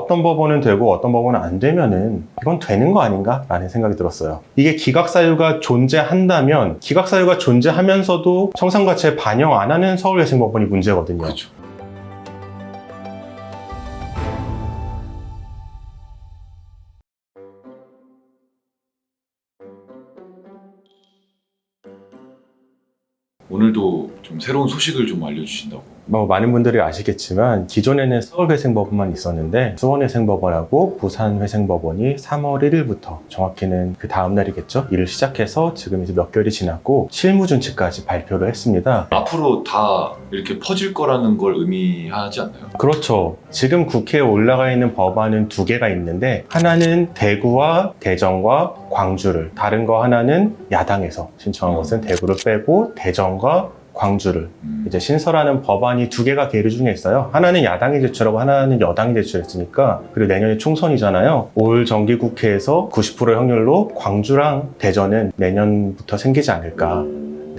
어떤 법원은 되고 어떤 법원은 안 되면은 이건 되는 거 아닌가? 라는 생각이 들었어요. 이게 기각사유가 존재한다면 기각사유가 존재하면서도 청산가치에 반영 안 하는 서울외생법원이 문제거든요. 그렇죠. 오늘도 좀 새로운 소식을 좀 알려주신다고. 뭐 많은 분들이 아시겠지만 기존에는 서울회생법원만 있었는데 수원회생법원하고 부산회생법원이 3월 1일부터 정확히는 그 다음 날이겠죠 일을 시작해서 지금 이제 몇 개월이 지났고 실무준칙까지 발표를 했습니다. 앞으로 다 이렇게 퍼질 거라는 걸 의미하지 않나요? 그렇죠. 지금 국회에 올라가 있는 법안은 두 개가 있는데 하나는 대구와 대전과 광주를 다른 거 하나는 야당에서 신청한 것은 대구를 빼고 대전과 광주를 음, 이제 신설하는 법안이 두 개가 계류 중에 있어요. 하나는 야당이 제출하고 하나는 여당이 제출했으니까 그리고 내년에 총선이잖아요. 올 정기국회에서 90%의 확률로 광주랑 대전은 내년부터 생기지 않을까.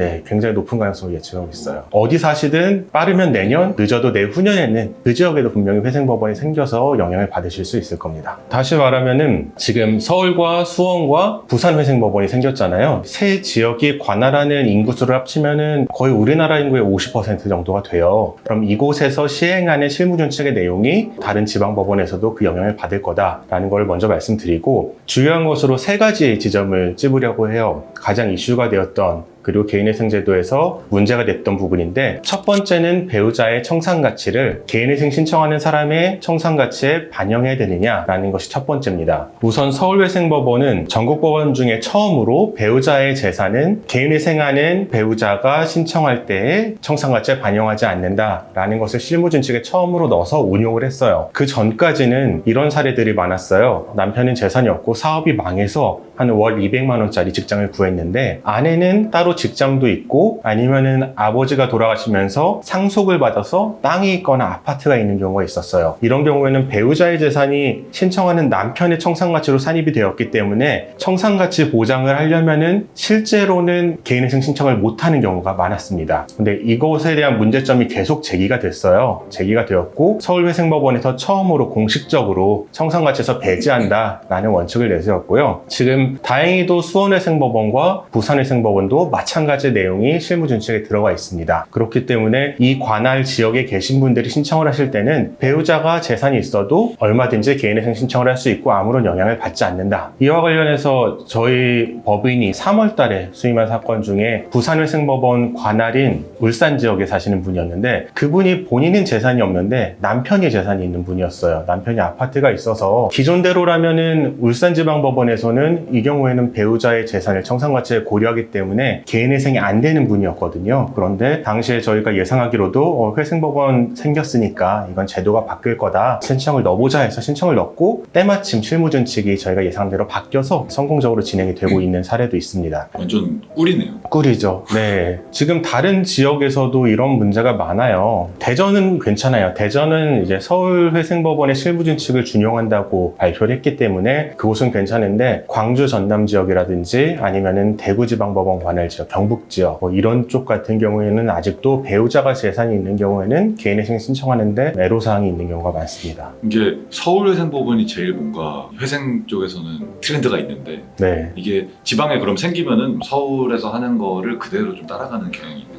네, 굉장히 높은 가능성을 예측하고 있어요. 어디 사시든 빠르면 내년, 늦어도 내후년에는 그 지역에도 분명히 회생법원이 생겨서 영향을 받으실 수 있을 겁니다. 다시 말하면은 지금 서울과 수원과 부산 회생법원이 생겼잖아요. 세 지역이 관할하는 인구수를 합치면은 거의 우리나라 인구의 50% 정도가 돼요. 그럼 이곳에서 시행하는 실무준칙의 내용이 다른 지방법원에서도 그 영향을 받을 거다라는 걸 먼저 말씀드리고 주요한 것으로 세 가지 지점을 찝으려고 해요. 가장 이슈가 되었던 그리고 개인회생제도에서 문제가 됐던 부분인데 첫 번째는 배우자의 청산가치를 개인회생 신청하는 사람의 청산가치에 반영해야 되느냐라는 것이 첫 번째입니다. 우선 서울회생법원은 전국법원 중에 처음으로 배우자의 재산은 개인회생하는 배우자가 신청할 때에 청산가치에 반영하지 않는다라는 것을 실무준칙에 처음으로 넣어서 운용을 했어요. 그 전까지는 이런 사례들이 많았어요. 남편은 재산이 없고 사업이 망해서 한 월 200만 원짜리 직장을 구했는데 아내는 따로 직장도 있고 아니면은 아버지가 돌아가시면서 상속을 받아서 땅이 있거나 아파트가 있는 경우가 있었어요. 이런 경우에는 배우자의 재산이 신청하는 남편의 청산가치로 산입이 되었기 때문에 청산가치 보장을 하려면은 실제로는 개인회생 신청을 못하는 경우가 많았습니다. 근데 이것에 대한 문제점이 계속 제기가 됐어요. 제기가 되었고 서울회생법원에서 처음으로 공식적으로 청산가치에서 배제한다라는 원칙을 내세웠고요. 지금 다행히도 수원회생법원과 부산회생법원도 마찬가지 내용이 실무 준칙에 들어가 있습니다. 그렇기 때문에 이 관할 지역에 계신 분들이 신청을 하실 때는 배우자가 재산이 있어도 얼마든지 개인회생 신청을 할 수 있고 아무런 영향을 받지 않는다. 이와 관련해서 저희 법인이 3월 달에 수임한 사건 중에 부산회생법원 관할인 울산 지역에 사시는 분이었는데 그분이 본인은 재산이 없는데 남편이 재산이 있는 분이었어요. 남편이 아파트가 있어서 기존대로라면은 울산지방법원에서는 이 경우에는 배우자의 재산을 청산가치에 고려하기 때문에 개인회생이 안 되는 분이었거든요. 그런데 당시에 저희가 예상하기로도 어, 회생법원 생겼으니까 이건 제도가 바뀔 거다. 신청을 넣어보자 해서 신청을 넣고 때마침 실무준칙이 저희가 예상대로 바뀌어서 성공적으로 진행이 되고 있는 사례도 있습니다. 완전 꿀이네요. 꿀이죠. 네. 지금 다른 지역에서도 이런 문제가 많아요. 대전은 괜찮아요. 대전은 이제 서울회생법원의 실무준칙을 준용한다고 발표를 했기 때문에 그곳은 괜찮은데 광주 전남 지역이라든지 아니면은 대구지방법원 관할 지역, 경북 지역 뭐 이런 쪽 같은 경우에는 아직도 배우자가 재산이 있는 경우에는 개인회생 신청하는데 애로사항이 있는 경우가 많습니다. 이게 서울회생법원이 제일 뭔가 회생 쪽에서는 트렌드가 있는데 네. 이게 지방에 그럼 생기면은 서울에서 하는 거를 그대로 좀 따라가는 경향이.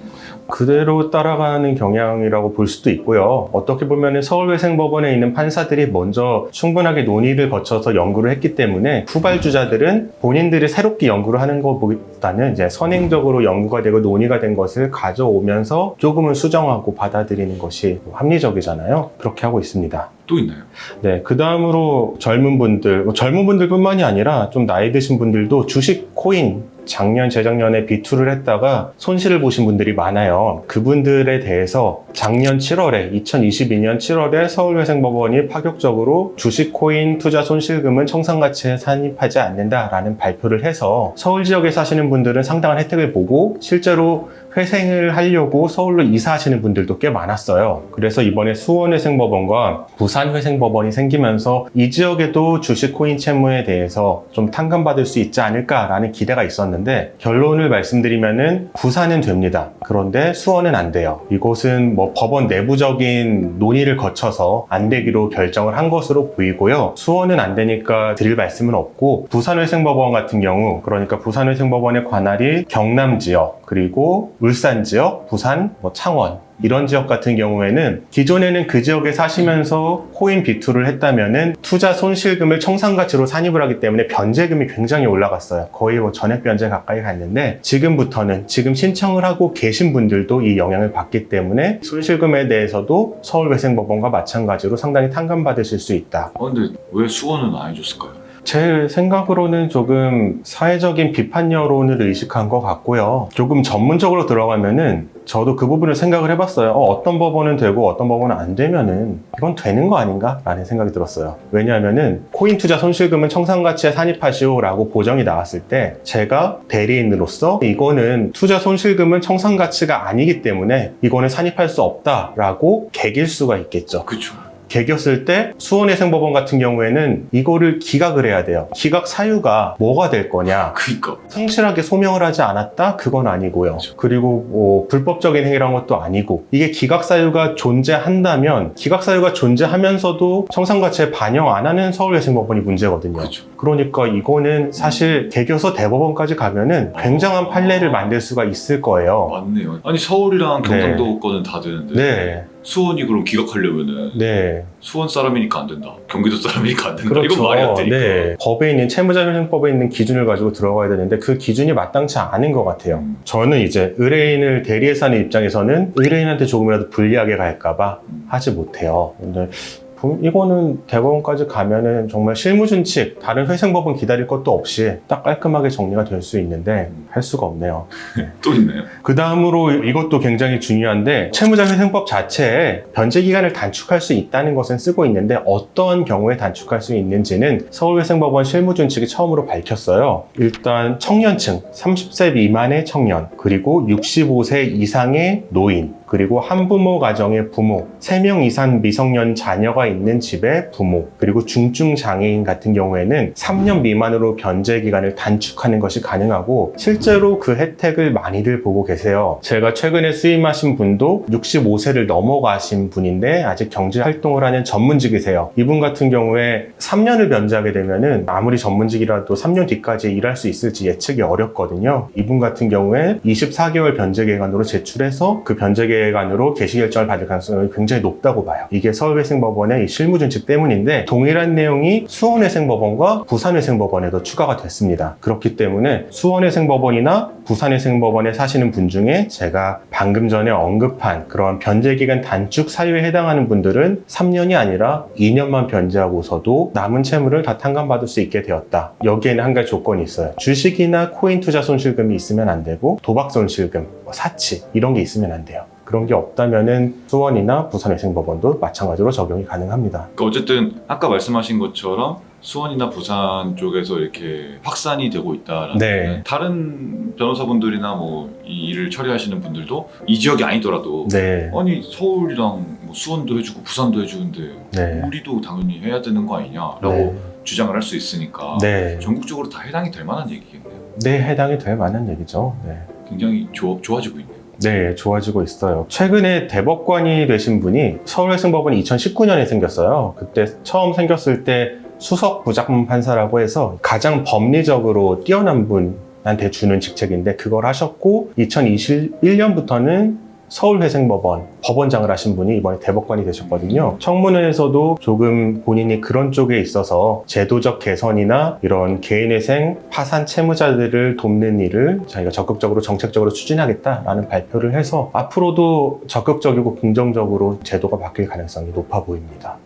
그대로 따라가는 경향이라고 볼 수도 있고요. 어떻게 보면 서울회생법원에 있는 판사들이 먼저 충분하게 논의를 거쳐서 연구를 했기 때문에 후발주자들은 본인들이 새롭게 연구를 하는 것보다는 이제 선행적으로 연구가 되고 논의가 된 것을 가져오면서 조금은 수정하고 받아들이는 것이 합리적이잖아요. 그렇게 하고 있습니다. 또 있나요? 네, 그 다음으로 젊은 분들, 뭐 젊은 분들뿐만이 아니라 좀 나이 드신 분들도 주식, 코인, 작년, 재작년에 비투를 했다가 손실을 보신 분들이 많아요. 그분들에 대해서 작년 7월에, 2022년 7월에 서울회생법원이 파격적으로 주식, 코인, 투자 손실금은 청산가치에 산입하지 않는다라는 발표를 해서 서울 지역에 사시는 분들은 상당한 혜택을 보고 실제로 회생을 하려고 서울로 이사하시는 분들도 꽤 많았어요. 그래서 이번에 수원회생법원과 부산회생법원이 생기면서 이 지역에도 주식 코인 채무에 대해서 좀 탕감받을 수 있지 않을까라는 기대가 있었는데 결론을 말씀드리면은 부산은 됩니다. 그런데 수원은 안 돼요. 이곳은 뭐 법원 내부적인 논의를 거쳐서 안 되기로 결정을 한 것으로 보이고요. 수원은 안 되니까 드릴 말씀은 없고 부산회생법원 같은 경우 그러니까 부산회생법원의 관할이 경남 지역 그리고 울산 지역, 부산, 뭐 창원 이런 지역 같은 경우에는 기존에는 그 지역에 사시면서 코인 비투를 했다면은 투자 손실금을 청산 가치로 산입을 하기 때문에 변제금이 굉장히 올라갔어요. 거의 뭐 전액 변제 가까이 갔는데 지금부터는 지금 신청을 하고 계신 분들도 이 영향을 받기 때문에 손실금에 대해서도 서울회생법원과 마찬가지로 상당히 탕감받으실 수 있다. 어, 근데 왜 수원은 안 해줬을까요? 제 생각으로는 조금 사회적인 비판 여론을 의식한 것 같고요. 조금 전문적으로 들어가면은 저도 그 부분을 생각을 해봤어요. 어, 떤 법원은 되고 어떤 법원은 안 되면은 이건 되는 거 아닌가? 라는 생각이 들었어요. 왜냐하면은 코인 투자 손실금은 청산가치에 산입하시오라고 보정이 나왔을 때 제가 대리인으로서 이거는 투자 손실금은 청산가치가 아니기 때문에 이거는 산입할 수 없다라고 개길 수가 있겠죠. 그쵸. 개겼을 때 수원회생법원 같은 경우에는 이거를 기각을 해야 돼요. 기각 사유가 뭐가 될 거냐? 그니까. 성실하게 소명을 하지 않았다? 그건 아니고요. 그렇죠. 그리고 뭐 불법적인 행위란 것도 아니고 이게 기각 사유가 존재한다면 기각 사유가 존재하면서도 청산가치에 반영 안 하는 서울회생법원이 문제거든요. 그쵸. 그러니까 이거는 사실 개겨서 대법원까지 가면은 굉장한 판례를 만들 수가 있을 거예요. 맞네요. 아니 서울이랑 경상도 거는 다 되는데 네, 수원이 그럼 기각하려면은 네. 수원 사람이니까 안 된다. 경기도 사람이니까 안 된다. 그렇죠. 이건 말이 안 되니까. 네. 법에 있는 채무자회생법에 있는 기준을 가지고 들어가야 되는데 그 기준이 마땅치 않은 것 같아요. 음. 저는 이제 의뢰인을 대리해서 하는 입장에서는 의뢰인한테 조금이라도 불리하게 갈까봐 음. 하지 못해요. 근데 부- 이거는 대법원까지 가면은 정말 실무준칙, 다른 회생법은 기다릴 것도 없이 딱 깔끔하게 정리가 될 수 있는데 할 수가 없네요. 또 있나요? 그 다음으로 이것도 굉장히 중요한데 채무자 회생법 자체에 변제 기간을 단축할 수 있다는 것은 쓰고 있는데 어떤 경우에 단축할 수 있는지는 서울회생법원 실무준칙이 처음으로 밝혔어요. 일단 청년층, 30세 미만의 청년, 그리고 65세 이상의 노인, 그리고 한부모 가정의 부모, 3명 이상 미성년 자녀가 있는 집의 부모, 그리고 중증 장애인 같은 경우에는 3년 미만으로 변제 기간을 단축하는 것이 가능하고 실제로 그 혜택을 많이들 보고 계세요. 제가 최근에 수임하신 분도 65세를 넘어가신 분인데 아직 경제 활동을 하는 전문직이세요. 이분 같은 경우에 3년을 변제하게 되면은 아무리 전문직이라도 3년 뒤까지 일할 수 있을지 예측이 어렵거든요. 이분 같은 경우에 24개월 변제 기간으로 제출해서 그 변제 기간 으로 개시 결정을 받을 가능성이 굉장히 높다고 봐요. 이게 서울회생법원의 이 실무준칙 때문인데 동일한 내용이 수원회생법원과 부산회생법원에도 추가가 됐습니다. 그렇기 때문에 수원회생법원이나 부산회생법원에 사시는 분 중에 제가 방금 전에 언급한 그런 변제기간 단축 사유에 해당하는 분들은 3년이 아니라 2년만 변제하고서도 남은 채무를 다 탕감받을 수 있게 되었다. 여기에는 한 가지 조건이 있어요. 주식이나 코인 투자 손실금이 있으면 안 되고 도박 손실금, 뭐 사치 이런 게 있으면 안 돼요. 그런 게 없다면은 수원이나 부산회생법원도 마찬가지로 적용이 가능합니다. 그러니까 어쨌든 아까 말씀하신 것처럼 수원이나 부산 쪽에서 이렇게 확산이 되고 있다라는 네. 다른 변호사분들이나 뭐 이 일을 처리하시는 분들도 이 지역이 아니더라도 네, 아니 서울이랑 뭐 수원도 해주고 부산도 해주는데 네, 우리도 당연히 해야 되는 거 아니냐라고 네, 주장을 할 수 있으니까 네, 전국적으로 다 해당이 될 만한 얘기겠네요. 네 해당이 될 만한 얘기죠. 네. 굉장히 좋- 좋아지고 있네요. 네, 좋아지고 있어요. 최근에 대법관이 되신 분이 서울회생법원이 2019년에 생겼어요. 그때 처음 생겼을 때 수석 부장판 판사라고 해서 가장 법리적으로 뛰어난 분한테 주는 직책인데 그걸 하셨고 2021년부터는 서울회생법원 법원장을 하신 분이 이번에 대법관이 되셨거든요. 청문회에서도 조금 본인이 그런 쪽에 있어서 제도적 개선이나 이런 개인회생 파산 채무자들을 돕는 일을 자기가 적극적으로 정책적으로 추진하겠다라는 발표를 해서 앞으로도 적극적이고 긍정적으로 제도가 바뀔 가능성이 높아 보입니다.